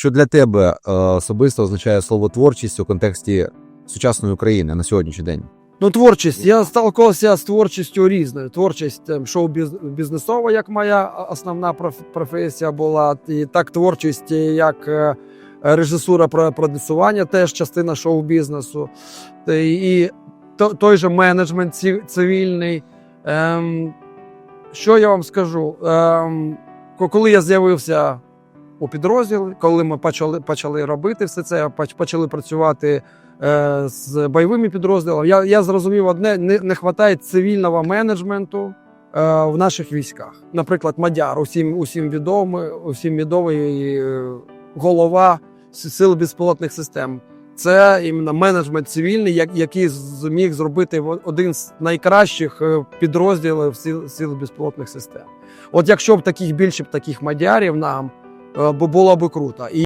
Що для тебе е, особисто означає слово творчість у контексті сучасної України на сьогоднішній день? Ну, творчість. Я сталкувався з творчістю різною. Творчість ем, шоу-бізнесова, як моя основна професія була, і так творчість, як е, режисура про продюсування, теж частина шоу-бізнесу. І той же менеджмент цивільний. Ем, що я вам скажу? Ем, коли я з'явився у підрозділі, коли ми почали, почали робити все це, почали працювати е, з бойовими підрозділами. Я, я зрозумів одне: не, не вистачає цивільного менеджменту е, в наших військах. Наприклад, Мадяр, усім, усім відомий, усім відомий е, голова сил безпілотних систем. Це іменно менеджмент цивільний, як- який зміг зробити один з найкращих е, підрозділів сил, сил безпілотних систем. От якщо б таких більше б таких мадярів нам, бо було би круто. І